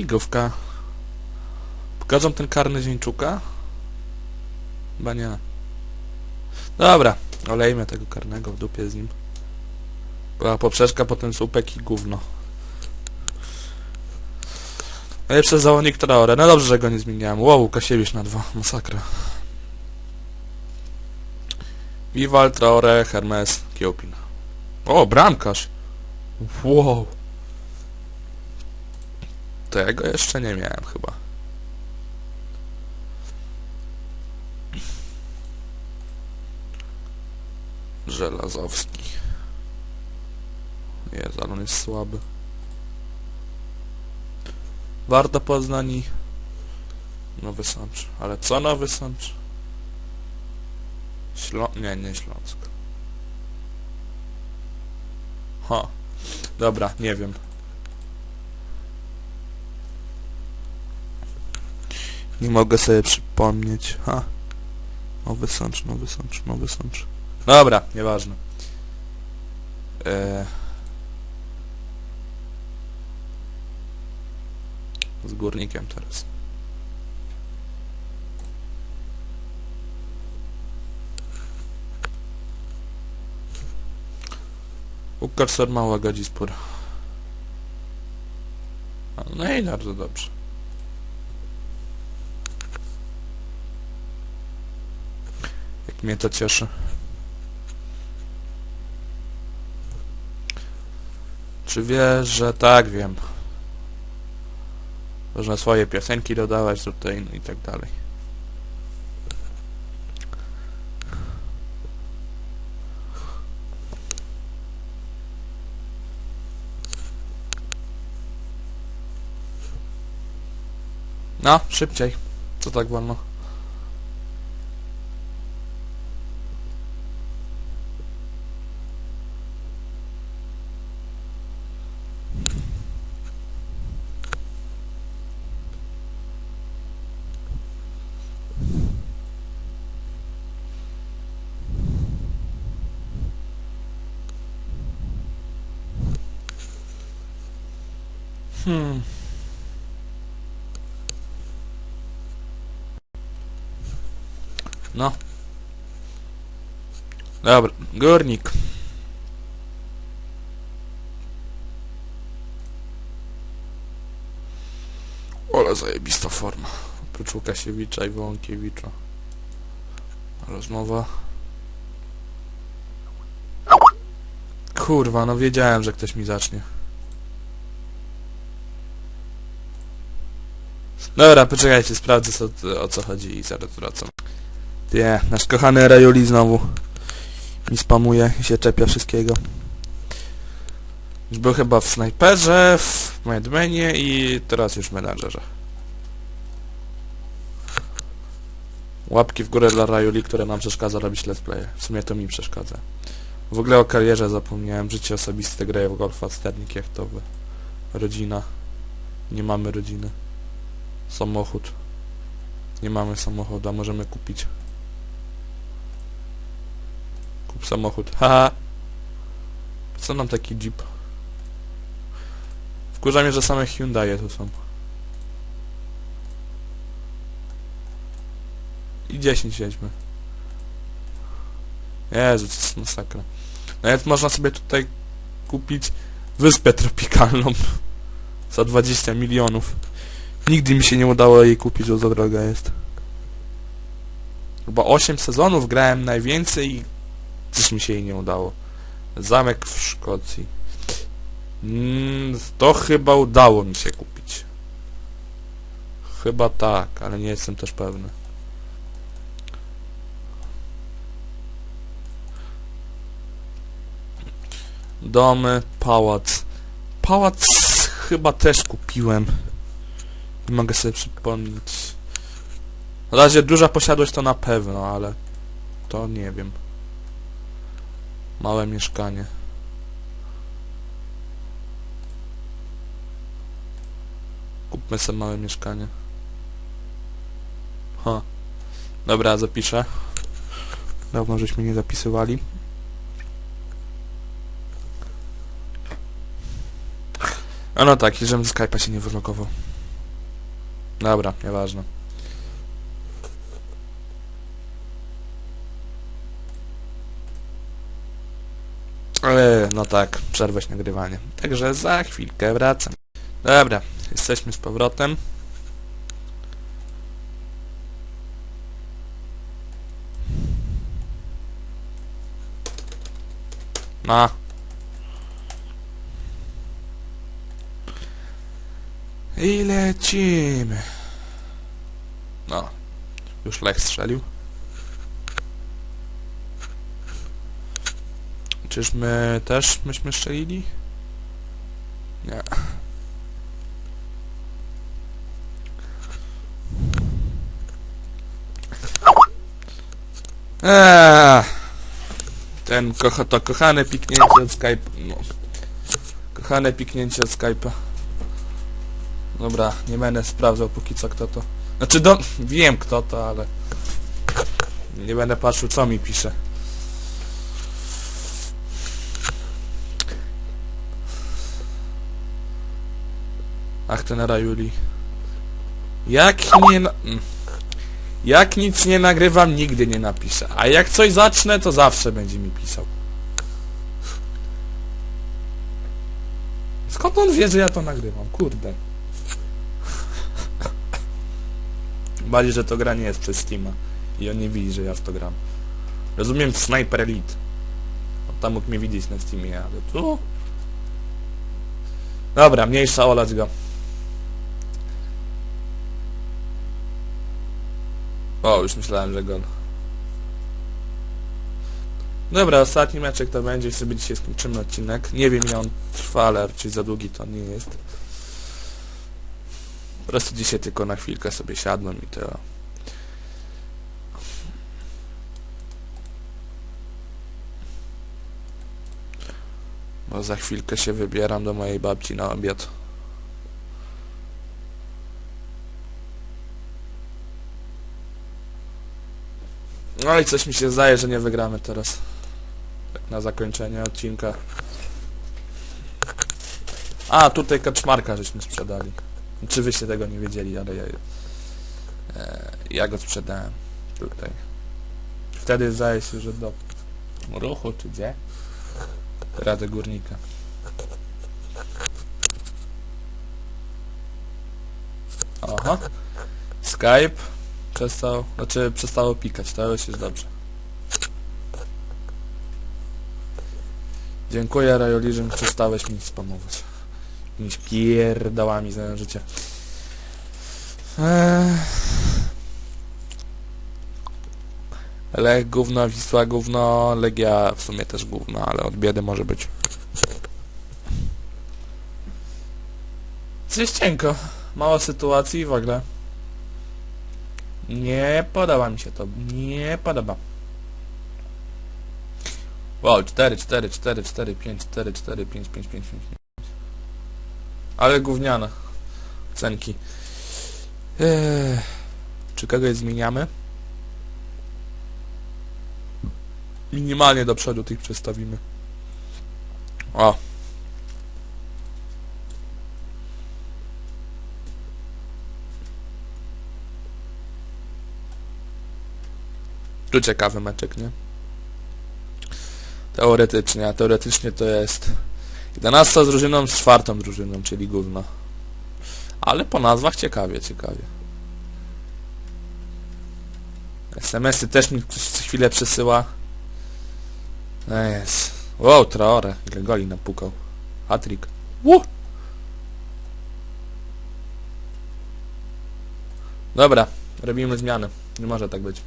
Figówka. Pokażą ten karny Zieńczuka? Chyba nie. Dobra, olejmy tego karnego w dupie z nim. Była poprzeczka, potem słupek i gówno. Najlepszy zawodnik Traore. No dobrze, że go nie zmieniałem. Wow, Kasiewicz na dwa. Masakra. Vival, Traore, Hermes, Kiopin. O, bramkarz. Wow. Tego jeszcze nie miałem chyba. Żelazowski. Jest, ale on jest słaby. Warta Poznań i Nowy Sącz. Ale co Nowy Sącz? Ślą... Nie, nie Śląsk. Ha. Dobra, nie wiem. Nie mogę sobie przypomnieć. Ha. Nowy Sącz, Nowy Sącz, Nowy Sącz. Dobra, nieważne. Eee... Z górnikiem teraz. Łukasz Sarmała Gadzispór. A, No i bardzo dobrze. Mnie to cieszy. Czy wiesz, że tak wiem. Można swoje piosenki dodawać tutaj no i tak dalej. No, szybciej. Co tak wolno? Hmm. No. Dobra, górnik. Ola zajebista forma. Oprócz Łukasiewicza i Wołąkiewicza. Rozmowa. Kurwa, no wiedziałem, że ktoś mi zacznie. Dobra, poczekajcie, sprawdzę co, o co chodzi i zaraz wracam. Nie, nasz kochany Rajuli znowu mi spamuje i się czepia wszystkiego. Już był chyba w Snajperze, w Madmanie i teraz już w Menadżerze. Łapki w górę dla Rajuli, które nam przeszkadza robić let's play. W sumie to mi przeszkadza. W ogóle o karierze zapomniałem. Życie osobiste, graję w golfa, sternik jachtowy. Rodzina. Nie mamy rodziny. Samochód. Nie mamy samochodu, możemy kupić. Kup samochód. Haha. Co nam taki jeep? Wkurza mnie, że same Hyundai tu są. I 10 jedźmy. Jezu, to jest masakra. Nawet można sobie tutaj kupić wyspę tropikalną za 20 milionów. Nigdy mi się nie udało jej kupić, bo za droga jest. Chyba 8 sezonów grałem najwięcej i coś mi się jej nie udało. Zamek w Szkocji. Mm, to chyba udało mi się kupić. Chyba tak, ale nie jestem też pewny. Domy, pałac. Pałac chyba też kupiłem. Nie mogę sobie przypomnieć. Na razie duża posiadłość to na pewno, ale to nie wiem. Małe mieszkanie. Kupmy sobie małe mieszkanie. Ha. Dobra, zapiszę. Dawno żeśmy nie zapisywali. A no tak, i żebym Skype'a się nie wylogował. Dobra, nieważne. Ale, no tak, przerwać nagrywanie. Także za chwilkę wracam. Dobra, jesteśmy z powrotem. No. I lecimy. No. Już Lech strzelił. Czyż my też myśmy strzelili? Nie. Eee, ten kocha, to kochane piknięcie od Skype. No. Kochane piknięcie od Skype'a. Dobra, nie będę sprawdzał póki co kto to. Znaczy do... wiem kto to, ale... Nie będę patrzył co mi pisze. Ach, ten Rajuli. Jak nie... Mm. Jak nic nie nagrywam, nigdy nie napiszę. A jak coś zacznę, to zawsze będzie mi pisał. Skąd on wie, że ja to nagrywam? Kurde. Bardziej, że to gra nie jest przez Steama. I on nie widzi, że ja w to gram. Rozumiem Sniper Elite. On tam mógł mnie widzieć na Steamie, ale tu... Dobra, mniejsza olać go. O, już myślałem, że gol. Dobra, ostatni meczek to będzie sobie dzisiaj skończymy odcinek. Nie wiem ile on trwa, ale za długi to nie jest. Po prostu dzisiaj tylko na chwilkę sobie siadłem i to... Bo za chwilkę się wybieram do mojej babci na obiad. No i coś mi się zdaje, że nie wygramy teraz. Tak na zakończenie odcinka. A, tutaj kaczmarka żeśmy sprzedali. Czy wyście tego nie wiedzieli, ale ja, e, ja go sprzedałem tutaj. Wtedy zdaje się, że do ruchu, czy gdzie? Radę Górnika. Aha. Skype przestał, znaczy przestało pikać, to już jest dobrze. Dziękuję Rajoli, że przestałeś mi spamować. Jakimiś pierdałami za życie. Eee. Lech gówno, Wisła gówno, Legia w sumie też gówno, ale od biedy może być. Coś cienko. Mało sytuacji w ogóle. Nie podoba mi się to. Nie podoba. Wow, 4, 4, 4, 4, 5, 4, 4, 5, 5, 5, 5, 5. Ale gówniane. Cenki. Eee, czy kogoś zmieniamy? Minimalnie do przodu tych przestawimy. O. Tu ciekawy meczek, nie? Teoretycznie, a teoretycznie to jest 11 z drużyną z czwartą drużyną, czyli gówno. Ale po nazwach ciekawie, ciekawie. SMS-y też mi ktoś co chwilę przesyła. No jest. Wow, Traore. Ile goli napukał. Hatrik. Wu! Dobra, robimy zmianę. Nie może tak być.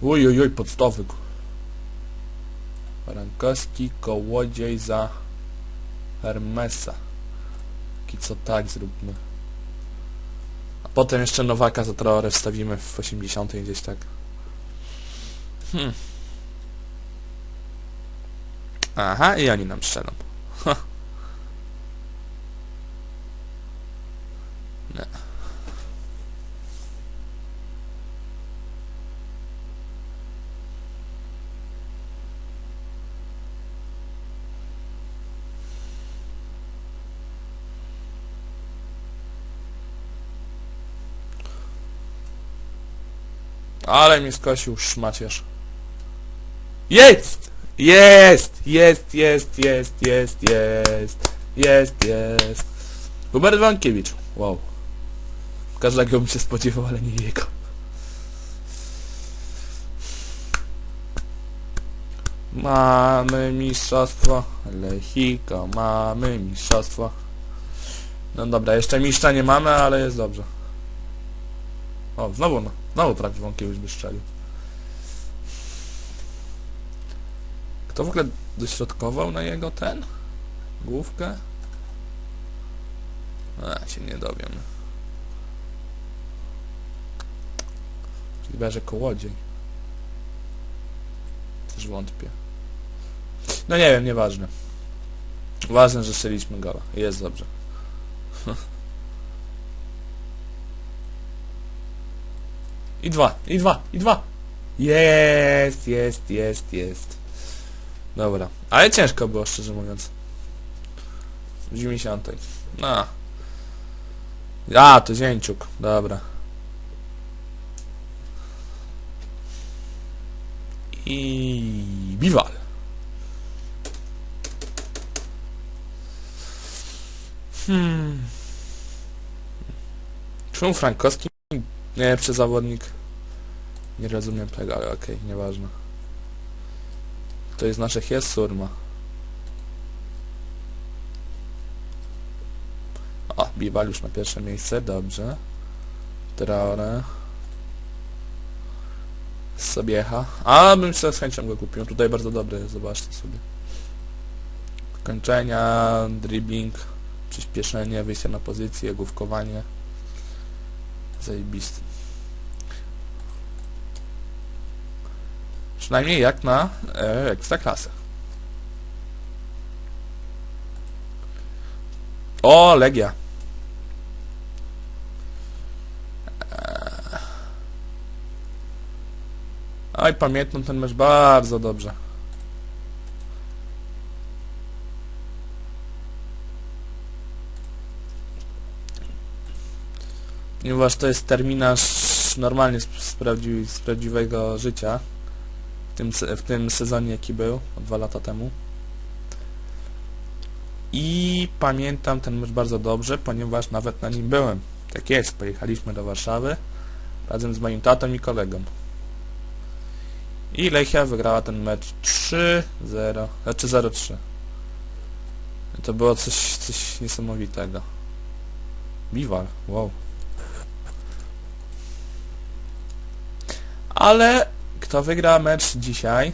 Uj, uj, uj, podstawy. Rankowski, kołodziej za Hermesa. Taki co tak zróbmy. A potem jeszcze Nowaka za Traore wstawimy w 80 gdzieś tak. Hmm. Aha, i oni nam strzelą. Ha. Nie. Ale mi skosił szmacierz. Jest! Jest! Jest, jest, jest, jest, jest. Jest, jest. Hubert Wankiewicz. Wow. Każdego bym się spodziewał, ale nie jego. Mamy mistrzostwo. Lechiko, mamy mistrzostwo. No dobra, jeszcze mistrza nie mamy, ale jest dobrze. O, znowu, no, znowu trafi Wąkiewicz by strzelił. Kto w ogóle dośrodkował na jego ten? Główkę? A, się nie dowiem. Możliwe, że kołodziej. Też wątpię. No nie wiem, nieważne. Ważne, że strzeliśmy gola. Jest dobrze. I dwa, i dwa, i dwa. Jest, jest, jest, jest. Dobra. Ale ciężko było, szczerze mówiąc. W 90. No. A, to Zięciuk. Dobra. I... Biwal. Hmm. Czemu Frankowski najlepszy zawodnik? Nie rozumiem tego, ale okej, nieważne. To jest naszych jest Surma. O, Biwal już na pierwsze miejsce, dobrze. Traore. Sobiecha. A, bym się z chęcią go kupił. Tutaj bardzo dobry zobaczcie sobie. Kończenia, dribbling, przyspieszenie, wyjście na pozycję, główkowanie. Zajebisty. Przynajmniej jak na e, Ekstraklasę. O, Legia. Eee. Oj, pamiętam ten mecz bardzo dobrze. Ponieważ to jest terminarz normalnie z, prawdziw, z prawdziwego życia. W tym, w tym sezonie jaki był, dwa lata temu. I pamiętam ten mecz bardzo dobrze, ponieważ nawet na nim byłem. Tak jest, pojechaliśmy do Warszawy razem z moim tatą i kolegą. I Lechia wygrała ten mecz 3-0, znaczy 0-3. To było coś, coś niesamowitego. Biwal, wow. Ale kto wygra mecz dzisiaj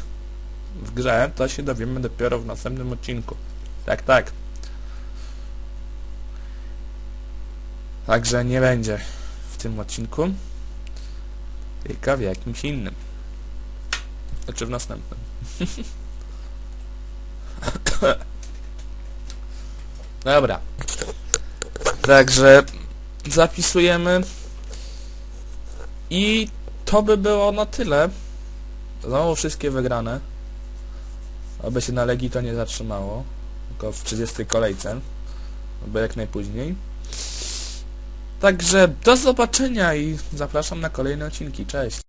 w grze, to się dowiemy dopiero w następnym odcinku. Tak, tak. Także nie będzie w tym odcinku, tylko w jakimś innym. Znaczy w następnym. Dobra. Także zapisujemy i to by było na tyle. Znowu wszystkie wygrane. Aby się na Legii to nie zatrzymało. Tylko w 30 kolejce. Albo jak najpóźniej. Także do zobaczenia i zapraszam na kolejne odcinki. Cześć.